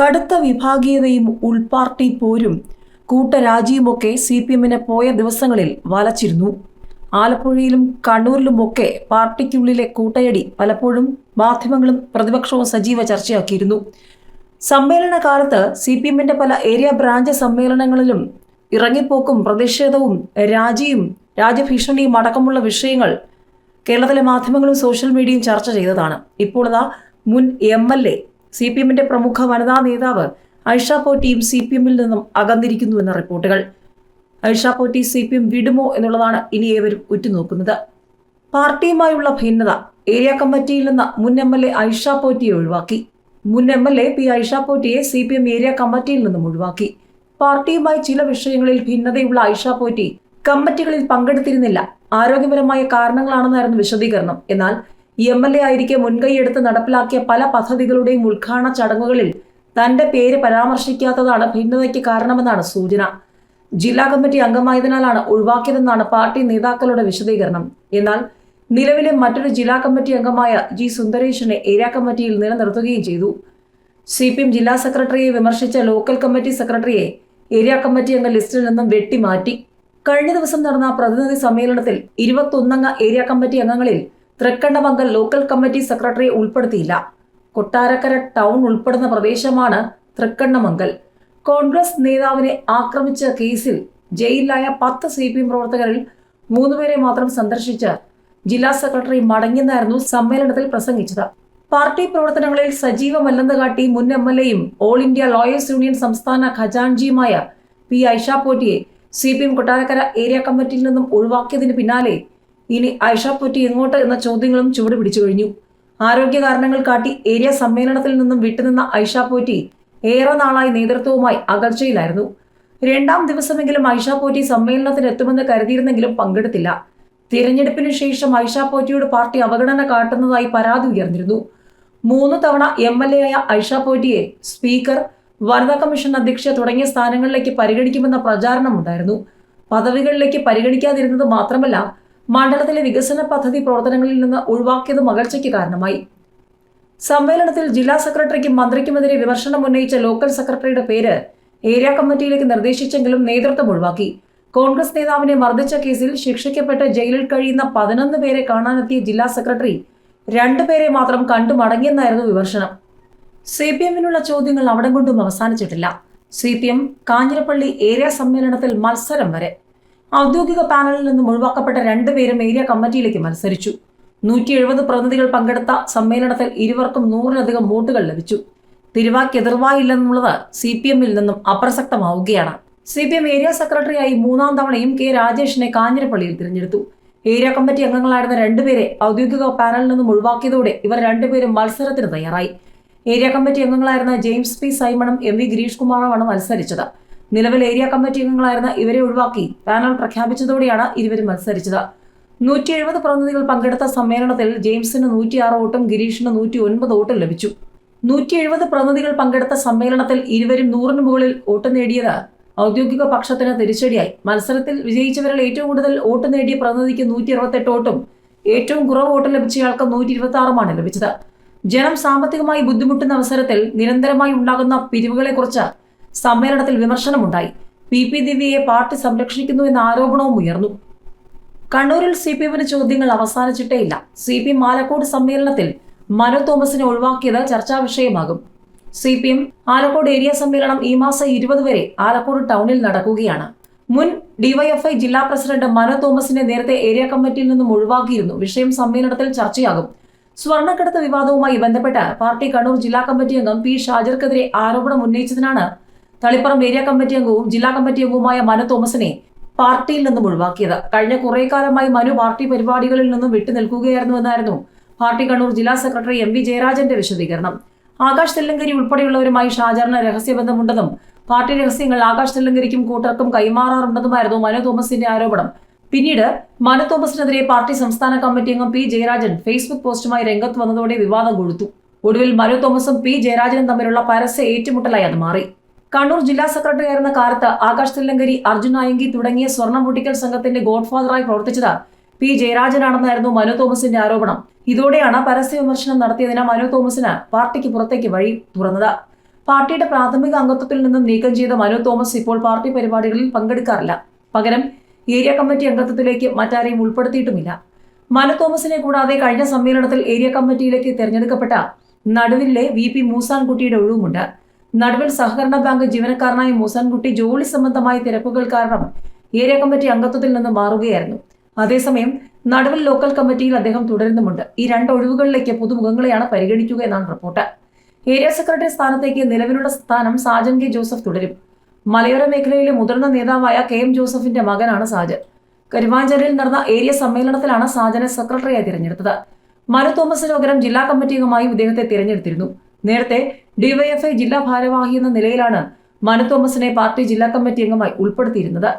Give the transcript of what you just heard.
കടുത്ത വിഭാഗീയതയും ഉൾപാർട്ടി പോരും കൂട്ടരാജിയുമൊക്കെ C P എമ്മിനെ പോയ ദിവസങ്ങളിൽ വലച്ചിരുന്നു. ആലപ്പുഴയിലും കണ്ണൂരിലുമൊക്കെ പാർട്ടിക്കുള്ളിലെ കൂട്ടയടി പലപ്പോഴും മാധ്യമങ്ങളും പ്രതിപക്ഷവും സജീവ ചർച്ചയാക്കിയിരുന്നു. സമ്മേളന കാലത്ത് സി പി എമ്മിന്റെ പല ഏരിയ ബ്രാഞ്ച് സമ്മേളനങ്ങളിലും ഇറങ്ങിപ്പോക്കും പ്രതിഷേധവും രാജിയും രാജ്യഭീഷണിയും അടക്കമുള്ള വിഷയങ്ങൾ കേരളത്തിലെ മാധ്യമങ്ങളും സോഷ്യൽ മീഡിയയും ചർച്ച ചെയ്തതാണ്. ഇപ്പോൾ മുൻ M L A C P എമ്മിന്റെ പ്രമുഖ വനിതാ നേതാവ് ഐഷ പോറ്റിയും സി പി എമ്മിൽ നിന്നും അകന്നിരിക്കുന്നു എന്ന റിപ്പോർട്ടുകൾ. Aisha Potti C P M വിടുമോ എന്നുള്ളതാണ് ഇനി ഏവരും ഉറ്റുനോക്കുന്നത്. പാർട്ടിയുമായുള്ള ഭിന്നത ഏരിയ കമ്മിറ്റിയിൽ നിന്ന് മുൻ എം എൽ എ ഐഷ പോറ്റിയെ ഒഴിവാക്കി. മുൻ M L A P Aisha പോറ്റിയെ C P M area കമ്മിറ്റിയിൽ നിന്നും ഒഴിവാക്കി. പാർട്ടിയുമായി ചില വിഷയങ്ങളിൽ ഭിന്നതയുള്ള ഐഷ പോറ്റി കമ്മിറ്റികളിൽ പങ്കെടുത്തിരുന്നില്ല. ആരോഗ്യപരമായ കാരണങ്ങളാണെന്നായിരുന്നു വിശദീകരണം. എന്നാൽ എം എൽ എ ആയിരിക്കെ മുൻകൈയെടുത്ത് നടപ്പിലാക്കിയ പല പദ്ധതികളുടെയും ഉദ്ഘാടന ചടങ്ങുകളിൽ തന്റെ പേര് പരാമർശിക്കാത്തതാണ് ഭിന്നതയ്ക്ക് കാരണമെന്നാണ് സൂചന. ജില്ലാ കമ്മിറ്റി അംഗമായതിനാലാണ് ഒഴിവാക്കിയതെന്നാണ് പാർട്ടി നേതാക്കളുടെ വിശദീകരണം. എന്നാൽ നിലവിലെ മറ്റൊരു ജില്ലാ കമ്മിറ്റി അംഗമായ ജി സുന്ദരേഷിനെ ഏരിയ കമ്മിറ്റിയിൽ നിലനിർത്തുകയും ചെയ്തു. സി പി എം ജില്ലാ സെക്രട്ടറിയെ വിമർശിച്ച ലോക്കൽ കമ്മിറ്റി സെക്രട്ടറിയെ ഏരിയ കമ്മിറ്റി അംഗ ലിസ്റ്റിൽ നിന്നും വെട്ടിമാറ്റി. കഴിഞ്ഞ ദിവസം നടന്ന പ്രതിനിധി സമ്മേളനത്തിൽ ഇരുപത്തൊന്നംഗ ഏരിയ കമ്മിറ്റി അംഗങ്ങളിൽ തൃക്കണ്ണമംഗൽ ലോക്കൽ കമ്മിറ്റി സെക്രട്ടറി ഉൾപ്പെടുത്തിയില്ല. കൊട്ടാരക്കര ടൗൺ ഉൾപ്പെടുന്ന പ്രദേശമാണ് തൃക്കണ്ണമംഗൽ. കോൺഗ്രസ് നേതാവിനെ ആക്രമിച്ച കേസിൽ ജയിലിലായ പത്ത് സി പി എം പ്രവർത്തകരിൽ മൂന്നുപേരെ മാത്രം സന്ദർശിച്ച് ജില്ലാ സെക്രട്ടറി മടങ്ങിയെന്നായിരുന്നു സമ്മേളനത്തിൽ പ്രസംഗിച്ചത്. പാർട്ടി പ്രവർത്തനങ്ങളിൽ സജീവമല്ലെന്ന് കാട്ടി മുൻ എം എൽ എയും ഓൾ ഇന്ത്യ ലോയേഴ്സ് യൂണിയൻ സംസ്ഥാന ഖജാൻജിയുമായ P Aisha പോറ്റിയെ C P M Kottarakkara area കമ്മിറ്റിയിൽ നിന്നും ഒഴിവാക്കിയതിന് പിന്നാലെ ഇനി ഐഷ പൊറ്റി എങ്ങോട്ട് എന്ന ചോദ്യങ്ങളും ചുവട് പിടിച്ചു കഴിഞ്ഞു. ആരോഗ്യ കാരണങ്ങൾ കാട്ടി ഏരിയ സമ്മേളനത്തിൽ നിന്നും വിട്ടുനിന്ന ഐഷ പോറ്റി ഏറെ നാളായി നേതൃത്വവുമായി അകർച്ചയിലായിരുന്നു രണ്ടാം ദിവസമെങ്കിലും ഐഷ പോറ്റി സമ്മേളനത്തിന് എത്തുമെന്ന് കരുതിയിരുന്നെങ്കിലും പങ്കെടുത്തില്ല. തിരഞ്ഞെടുപ്പിന് ശേഷം ഐഷ പോറ്റിയോട് പാർട്ടി അവഗണന കാട്ടുന്നതായി പരാതി ഉയർന്നിരുന്നു. മൂന്ന് തവണ എം എൽ എ ആയ ഐഷ പോറ്റിയെ സ്പീക്കർ വനിതാ കമ്മീഷൻ അധ്യക്ഷ തുടങ്ങിയ സ്ഥാനങ്ങളിലേക്ക് പരിഗണിക്കുമെന്ന പ്രചാരണമുണ്ടായിരുന്നു. പദവികളിലേക്ക് പരിഗണിക്കാതിരുന്നത് മാത്രമല്ല മണ്ഡലത്തിലെ വികസന പദ്ധതി പ്രവർത്തനങ്ങളിൽ നിന്ന് ഒഴിവാക്കിയത് മകർച്ചയ്ക്ക് കാരണമായി. സമ്മേളനത്തിൽ ജില്ലാ സെക്രട്ടറിക്കും മന്ത്രിക്കുമെതിരെ വിമർശനം ഉന്നയിച്ച ലോക്കൽ സെക്രട്ടറിയുടെ പേര് ഏരിയ കമ്മിറ്റിയിലേക്ക് നിർദ്ദേശിച്ചെങ്കിലും നേതൃത്വം ഒഴിവാക്കി. കോൺഗ്രസ് നേതാവിനെ മർദ്ദിച്ച കേസിൽ ശിക്ഷിക്കപ്പെട്ട് ജയിലിൽ കഴിയുന്ന പതിനൊന്ന് പേരെ കാണാനെത്തിയ ജില്ലാ സെക്രട്ടറി രണ്ടുപേരെ മാത്രം കണ്ടു മടങ്ങിയെന്നായിരുന്നു വിമർശനം. സി പി എമ്മിനുള്ള ചോദ്യങ്ങൾ അവിടെ കൊണ്ടും അവസാനിച്ചിട്ടില്ല. C P M Kanjirappally area സമ്മേളനത്തിൽ മത്സരം വരെ ഔദ്യോഗിക പാനലിൽ നിന്നും ഒഴിവാക്കപ്പെട്ട രണ്ടുപേരും ഏരിയ കമ്മിറ്റിയിലേക്ക് മത്സരിച്ചു. നൂറ്റി എഴുപത് പ്രതിനിധികൾ പങ്കെടുത്ത സമ്മേളനത്തിൽ ഇരുവർക്കും നൂറിലധികം വോട്ടുകൾ ലഭിച്ചു. തിരുവാക്കെതിർവായില്ലെന്നുള്ളത് സി പി എമ്മിൽ നിന്നും അപ്രസക്തമാവുകയാണ്. സി പി എം ഏരിയ സെക്രട്ടറിയായി മൂന്നാം തവണയും കെ രാജേഷിനെ കാഞ്ഞിരപ്പള്ളിയിൽ തിരഞ്ഞെടുത്തു. ഏരിയ കമ്മിറ്റി അംഗങ്ങളായിരുന്ന രണ്ടുപേരെ ഔദ്യോഗിക പാനലിൽ നിന്നും ഒഴിവാക്കിയതോടെ ഇവർ രണ്ടുപേരും മത്സരത്തിന് തയ്യാറായി. ഏരിയ കമ്മിറ്റി അംഗങ്ങളായിരുന്ന ജെയിംസ് പി സൈമണും എം വി ഗിരീഷ് കുമാറുമാണ് മത്സരിച്ചത്. നിലവിൽ ഏരിയ കമ്മിറ്റി അംഗങ്ങളായിരുന്ന ഇവരെ ഒഴിവാക്കി പാനൽ പ്രഖ്യാപിച്ചതോടെയാണ് ഇരുവരും മത്സരിച്ചത്. നൂറ്റി എഴുപത് പ്രതിനിധികൾ പങ്കെടുത്ത സമ്മേളനത്തിൽ ജെയിംസിന് നൂറ്റിയാറ് വോട്ടും ഗിരീഷിന് നൂറ്റി ഒൻപത് വോട്ടും ലഭിച്ചു. നൂറ്റി എഴുപത് പ്രതിനിധികൾ പങ്കെടുത്ത സമ്മേളനത്തിൽ ഇരുവരും നൂറിന് മുകളിൽ വോട്ട് നേടിയത് ഔദ്യോഗിക പക്ഷത്തിന് തിരിച്ചടിയായി. മത്സരത്തിൽ വിജയിച്ചവരിൽ ഏറ്റവും കൂടുതൽ വോട്ട് നേടിയ പ്രതിനിധിക്ക് നൂറ്റി അറുപത്തെട്ട് വോട്ടും ഏറ്റവും കുറവ് വോട്ട് ലഭിച്ചയാൾക്ക് നൂറ്റി ഇരുപത്തി ആറുമാണ് ലഭിച്ചത്. ജനം സാമ്പത്തികമായി ബുദ്ധിമുട്ടുന്ന അവസരത്തിൽ നിരന്തരമായി ഉണ്ടാകുന്ന പിരിവുകളെക്കുറിച്ച് സമ്മേളനത്തിൽ വിമർശനമുണ്ടായി. പി പി ദിവ്യയെ പാർട്ടി സംരക്ഷിക്കുന്നു എന്ന ആരോപണവും ഉയർന്നു. കണ്ണൂരിൽ സി പി എമ്മിന് ചോദ്യങ്ങൾ അവസാനിച്ചിട്ടേയില്ല സി പി ആലക്കോട് സമ്മേളനത്തിൽ മനു തോമസിനെ ഒഴിവാക്കിയത് ചർച്ചാ വിഷയമാകും. C P M Alakode area സമ്മേളനം ഈ മാസം ഇരുപത് വരെ ആലക്കോട് ടൗണിൽ നടക്കുകയാണ്. മുൻ ഡിവൈഎഫ്ഐ ജില്ലാ പ്രസിഡന്റ് മനു തോമസിനെ നേരത്തെ ഏരിയ കമ്മിറ്റിയിൽ നിന്നും ഒഴിവാക്കിയിരുന്നു. വിഷയം സമ്മേളനത്തിൽ ചർച്ചയാകും. സ്വർണക്കടത്ത് വിവാദവുമായി ബന്ധപ്പെട്ട് പാർട്ടി കണ്ണൂർ ജില്ലാ കമ്മിറ്റി അംഗം പി ഷാജർക്കെതിരെ ആരോപണം ഉന്നയിച്ചതിനാണ് തളിപ്പറം ഏരിയ കമ്മിറ്റി അംഗവും ജില്ലാ കമ്മിറ്റി അംഗവുമായ മനു തോമസിനെ പാർട്ടിയിൽ നിന്നും ഒഴിവാക്കിയത്. കഴിഞ്ഞ കുറേ കാലമായി മനു പാർട്ടി പരിപാടികളിൽ നിന്നും വിട്ടുനിൽക്കുകയായിരുന്നുവെന്നായിരുന്നു പാർട്ടി കണ്ണൂർ ജില്ലാ സെക്രട്ടറി എം വി ജയരാജന്റെ വിശദീകരണം. ആകാശ് തെല്ലങ്കരി ഉൾപ്പെടെയുള്ളവരുമായി ഷാജറിന് രഹസ്യബന്ധമുണ്ടെന്നും പാർട്ടി രഹസ്യങ്ങൾ ആകാശ് തെല്ലങ്കരിക്കും കൂട്ടർക്കും കൈമാറാറുണ്ടെന്നുമായിരുന്നു മനു തോമസിന്റെ ആരോപണം. പിന്നീട് മനു തോമസിനെതിരെ പാർട്ടി സംസ്ഥാന കമ്മിറ്റി അംഗം പി ജയരാജൻ ഫേസ്ബുക്ക് പോസ്റ്റുമായി രംഗത്ത് വന്നതോടെ വിവാദം കൊഴുത്തു. ഒടുവിൽ മനു തോമസും പി ജയരാജനും തമ്മിലുള്ള പരസ്യ ഏറ്റുമുട്ടലായി അത് മാറി. കണ്ണൂർ ജില്ലാ സെക്രട്ടറി ആയിരുന്ന കാലത്ത് ആകാശ് തില്ലങ്കരി അർജുൻ നായങ്കി തുടങ്ങിയ സ്വർണം പൊട്ടിക്കൽ സംഘത്തിന്റെ ഗോഡ്ഫാദറായി പ്രവർത്തിച്ചത് പി. ജയരാജനാണെന്നായിരുന്നു മനു തോമസിന്റെ ആരോപണം. ഇതോടെയാണ് പരസ്യ വിമർശനം നടത്തിയതിന് മനു തോമസിന് പാർട്ടിക്ക് പുറത്തേക്ക് വഴി തുറന്നത്. പാർട്ടിയുടെ പ്രാഥമിക അംഗത്വത്തിൽ നിന്നും നീക്കം ചെയ്ത മനു തോമസ് ഇപ്പോൾ പാർട്ടി പരിപാടികളിൽ പങ്കെടുക്കാറില്ല. പകരം ഏരിയ കമ്മിറ്റി അംഗത്വത്തിലേക്ക് മറ്റാരെയും ഉൾപ്പെടുത്തിയിട്ടുമില്ല. മനു തോമസിനെ കൂടാതെ കഴിഞ്ഞ സമ്മേളനത്തിൽ ഏരിയ കമ്മിറ്റിയിലേക്ക് തെരഞ്ഞെടുക്കപ്പെട്ട നടുവിലെ വി. പി. മൂസാൻകുട്ടിയുടെ ഒഴിവുമുണ്ട്. നടുവിൽ സഹകരണ ബാങ്ക് ജീവനക്കാരനായ മൂസൻകുട്ടി ജോലി സംബന്ധമായ തിരക്കുകൾ കാരണം ഏരിയ കമ്മിറ്റി അംഗത്വത്തിൽ നിന്ന് മാറുകയായിരുന്നു. അതേസമയം നടുവിൽ ലോക്കൽ കമ്മിറ്റിയിൽ അദ്ദേഹം തുടരുന്നുമുണ്ട്. ഈ രണ്ട് ഒഴിവുകളിലേക്ക് പുതുമുഖങ്ങളെയാണ് പരിഗണിക്കുക എന്നാണ് റിപ്പോർട്ട്. ഏരിയ സെക്രട്ടറി സ്ഥാനത്തേക്ക് നിലവിലുള്ള സ്ഥാനം സാജൻ കെ ജോസഫ് തുടരും. മലയോര മേഖലയിലെ മുതിർന്ന നേതാവായ കെ എം ജോസഫിന്റെ മകനാണ് സാജൻ. കരുവാഞ്ചേരിയിൽ നടന്ന ഏരിയ സമ്മേളനത്തിലാണ് സാജനെ സെക്രട്ടറിയായി തിരഞ്ഞെടുത്തത്. മനു തോമസിന് പകരം ജില്ലാ കമ്മിറ്റി അംഗമായും ഇദ്ദേഹത്തെ തിരഞ്ഞെടുത്തിരുന്നു. നേരത്തെ ഡിവൈഎഫ്ഐ ജില്ലാ ഭാരവാഹി എന്ന നിലയിലാണ് മനു തോമസിനെ പാർട്ടി ജില്ലാ കമ്മിറ്റി അംഗമായി ഉൾപ്പെടുത്തിയിരുന്നത്.